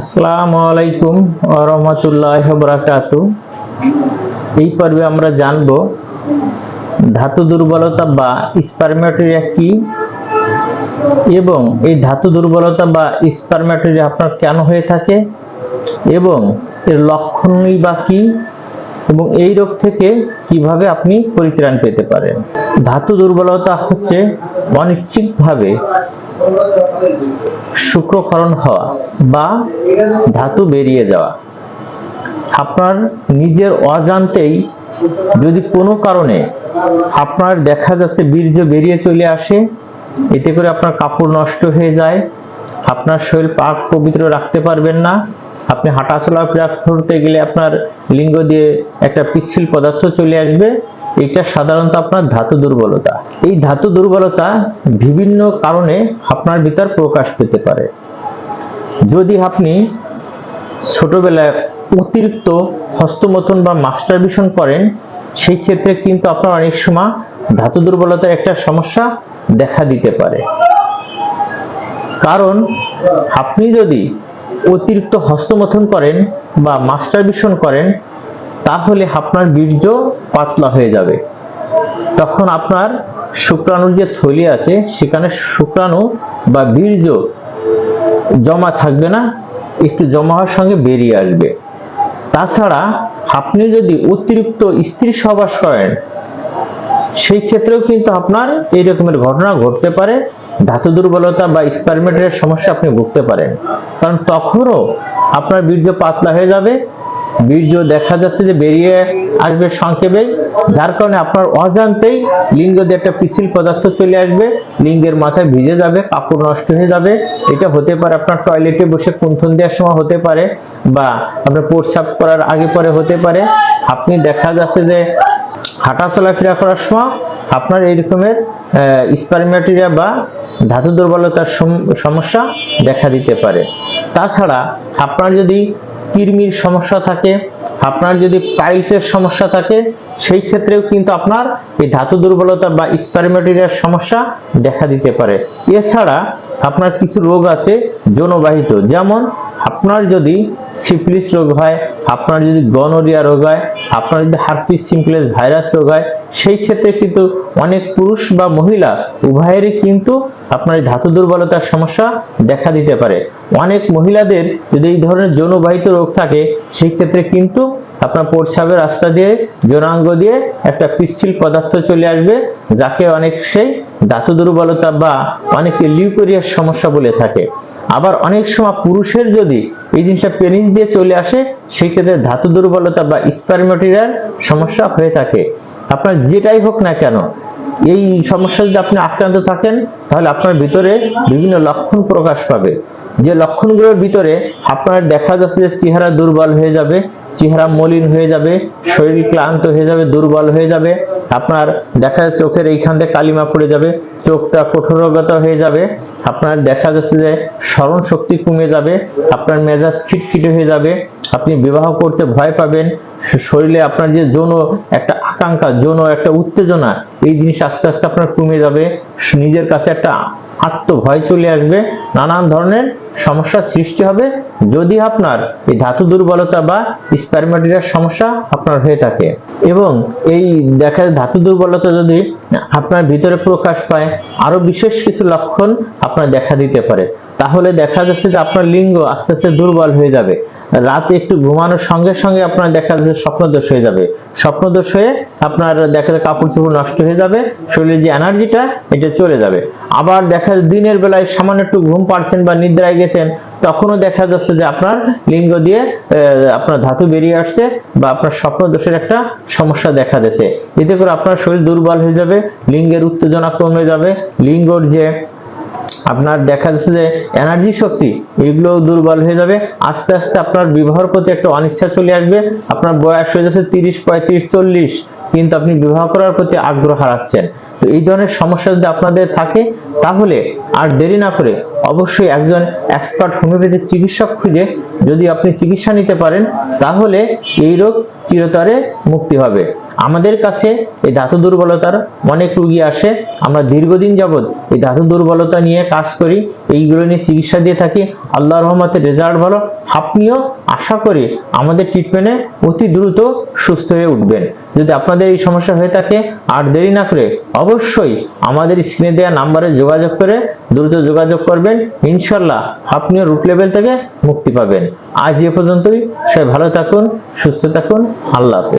আসসালামু আলাইকুম রহমতুল্লাহ বরাকাত। এই পর্বে আমরা জানব ধাতু দুর্বলতা বা স্পারমেটোরিয়া কি? এবং এই ধাতু দুর্বলতা বা স্পারমেটোরিয়া আপনার কেন হয়ে থাকে? এবং এর লক্ষণই বা কি? এবং এই রোগ থেকে কীভাবে আপনি পরিত্রাণ পেতে পারেন? ধাতু দুর্বলতা হচ্ছে অনিশ্চিতভাবে শুক্রকরণ হওয়া। বা ধাতু বেরিয়ে যাওয়া। আপনার নিজের অজান্তেই যদি কোনো কারণে আপনার দেখা যাচ্ছে বীর্য বেরিয়ে চলে আসে, এতে করে আপনার কাপড় নষ্ট হয়ে যায়, আপনার শরীর পাক পবিত্র রাখতে পারবেন না, আপনি হাঁটাচলা করতে গেলে আপনার লিঙ্গ দিয়ে একটা পিচ্ছিল পদার্থ চলে আসবে, এটা সাধারণত আপনার ধাতু দুর্বলতা। এই ধাতু দুর্বলতা বিভিন্ন কারণে আপনার ভিতর প্রকাশ পেতে পারে। যদি আপনি ছোটবেলায় অতিরিক্ত হস্তমথন বা মাস্টারবিশন করেন, সেই ক্ষেত্রে কিন্তু আপনার অনেক সময় ধাতু দুর্বলতার একটা সমস্যা দেখা দিতে পারে। কারণ আপনি যদি অতিরিক্ত হস্তমথন করেন বা মাস্টারবিশন করেন, তাহলে আপনার বীর্য পাতলা হয়ে যাবে। তখন আপনার শুক্রাণুর যে থলি আছে, সেখানে শুক্রাণু বা বীর্য জমা থাকবে না, একটু জমা হওয়ার সঙ্গে বেরিয়ে আসবে। তাছাড়া আপনি যদি অতিরিক্ত স্ত্রী সহবাস করেন, সেই ক্ষেত্রেও কিন্তু আপনার এই রকমের ঘটনা ঘটতে পারে। ধাতু দুর্বলতা বা স্পারমেটের সমস্যা আপনি ভুগতে পারেন। কারণ তখনও আপনার বীর্য পাতলা হয়ে যাবে বীর্য দেখা যাচ্ছে যে বেরিয়ে আসবে সংক্ষেপে, যার কারণে আপনার অজান্তেই লিঙ্গ দিয়ে একটা পিছিল পদার্থ চলে আসবে, লিঙ্গের মাথায় ভিজে যাবে, কাপড় নষ্ট হয়ে যাবে। এটা হতে পারে আপনার টয়লেটে বসে কুন্থন দেওয়ার সময় হতে পারে বা আপনার প্রস্রাব করার আগে পরে হতে পারে। আপনি দেখা যাচ্ছে যে হাঁটা চলাফেরা করার সময় আপনার এই রকমের স্পারমেটেরিয়া বা ধাতু দুর্বলতার সম- সমস্যা দেখা দিতে পারে। তাছাড়া আপনার যদি কৃমির সমস্যা থাকে, আপনার যদি পাইলসের সমস্যা থাকে, সেই ক্ষেত্রেও কিন্তু আপনার এই ধাতু দুর্বলতা বা স্পারমেটেরিয়ার সমস্যা দেখা দিতে পারে। এছাড়া আপনার কিছু রোগ আছে যৌনবাহিত। যেমন আপনার যদি সিফিলিস রোগ হয়, আপনার যদি গনোরিয়া রোগ হয়, আপনার যদি হার্পিস সিম্পলেস ভাইরাস রোগ হয়, সেই ক্ষেত্রে কিন্তু অনেক পুরুষ বা মহিলা উভয়েরই কিন্তু আপনার ধাতু দুর্বলতার সমস্যা দেখা দিতে পারে। অনেক মহিলাদের যদি এই ধরনের যৌনবাহিত রোগ থাকে, সেই ক্ষেত্রে কিন্তু আপনার প্রস্রাবের রাস্তা দিয়ে যৌনাঙ্গ দিয়ে একটা পিচ্ছিল পদার্থ চলে আসবে, যাকে অনেক সেই ধাতু দুর্বলতা বা অনেকে লিউকোরিয়ার সমস্যা বলে থাকে। আবার অনেক সময় পুরুষের যদি এই জিনিসটা পেনিস দিয়ে চলে আসে, সেই ক্ষেত্রে ধাতু দুর্বলতা বা স্পারমেটেরিয়ার সমস্যা হয়ে থাকে। আপনার যেটাই হোক না কেন, এই সমস্যা যদি আপনি আক্রান্ত থাকেন, তাহলে আপনার ভিতরে বিভিন্ন লক্ষণ প্রকাশ পাবে। যে লক্ষণগুলোর ভিতরে আপনার দেখা যাচ্ছে যে চেহারা দুর্বল হয়ে যাবে চেহারা মলিন হয়ে যাবে, শরীর ক্লান্ত হয়ে যাবে, দুর্বল হয়ে যাবে, আপনার দেখা যাচ্ছে চোখের এইখান থেকে কালিমা পড়ে যাবে, চোখটা কঠোরগত হয়ে যাবে, আপনার দেখা যাচ্ছে যে স্মরণ শক্তি কমে যাবে, আপনার মেজাজ খিটখিটে হয়ে যাবে, আপনি বিবাহ করতে ভয় পাবেন শরীরে আপনার যে যৌন একটা আকাঙ্ক্ষা, যৌন একটা উত্তেজনা, এই জিনিস আস্তে আস্তে আপনার কমে যাবে নিজের কাছে একটা আত্মভয় চলে আসবে, নানান ধরনের সমস্যার সৃষ্টি হবে। যদি আপনার এই ধাতু দুর্বলতা বা স্পারমেটেরিয়ার সমস্যা আপনার হয়ে থাকে এবং এই দেখা ধাতু দুর্বলতা যদি আপনার ভিতরে প্রকাশ পায় আরও বিশেষ কিছু লক্ষণ আপনার দেখা দিতে পারে। তাহলে দেখা যাচ্ছে যে আপনার লিঙ্গ আস্তে আস্তে দুর্বল হয়ে যাবে। রাতে একটু ঘুমানোর সঙ্গে সঙ্গে আপনার দেখা যাচ্ছে স্বপ্নদোষ হয়ে যাবে। স্বপ্নদোষ হয়ে আপনার দেখা যায় কাপড় চোপড় নষ্ট হয়ে যাবে, শরীরের যে এনার্জিটা, এটা চলে যাবে। আবার দেখা যায় দিনের বেলায় সামান্য একটু ঘুম পাচ্ছেন বা নিদ্রায় গেছেন, তখনও দেখা যাচ্ছে যে আপনার লিঙ্গ দিয়ে আপনার ধাতু বেরিয়ে আসছে বা আপনার স্বপ্ন দোষের একটা সমস্যা দেখা দিয়েছে। এতে করে আপনার শরীর দুর্বল হয়ে যাবে, লিঙ্গের উত্তেজনা কমে যাবে, লিঙ্গর যে আপনার দেখা যাচ্ছে যে এনার্জি শক্তি, এগুলো দুর্বল হয়ে যাবে। আস্তে আস্তে আপনার বিবাহের প্রতি একটা অনিচ্ছা চলে আসবে। আপনার বয়স হয়ে যাচ্ছে তিরিশ, পঁয়ত্রিশ, চল্লিশ। কিন্তু আপনি বিবাহ করার প্রতি আগ্রহ হারাচ্ছেন তো এই ধরনের সমস্যা যদি আপনাদের থাকে, তাহলে আর দেরি না করে অবশ্যই একজন এক্সপার্ট হোমিওপ্যাথিক চিকিৎসক খুঁজে যদি আপনি চিকিৎসা নিতে পারেন, তাহলে এই রোগ চিরতরে মুক্তি হবে। আমাদের কাছে এই ধাতু দুর্বলতার অনেক রুগী আসে। আমরা দীর্ঘদিন যাবৎ এই ধাতু দুর্বলতা নিয়ে কাজ করি। এইগুলো নিয়ে চিকিৎসা দিয়ে থাকি। আল্লাহ রহমতের রেজাল্ট ভালো। আপনিও আশা করি আমাদের ট্রিটমেন্টে অতি দ্রুত সুস্থ হয়ে উঠবেন। যদি আপনাদের এই সমস্যা হয়ে থাকে, আর দেরি না করে অবশ্যই আমাদের স্ক্রিনে দেওয়া নাম্বারে যোগাযোগ করে দ্রুত যোগাযোগ করবেন। ইনশাল্লাহ আপনিও রুট লেভেল থেকে মুক্তি পাবেন। আজ এ পর্যন্তই। সবাই ভালো থাকুন, সুস্থ থাকুন। আল্লাহ হাফেজ।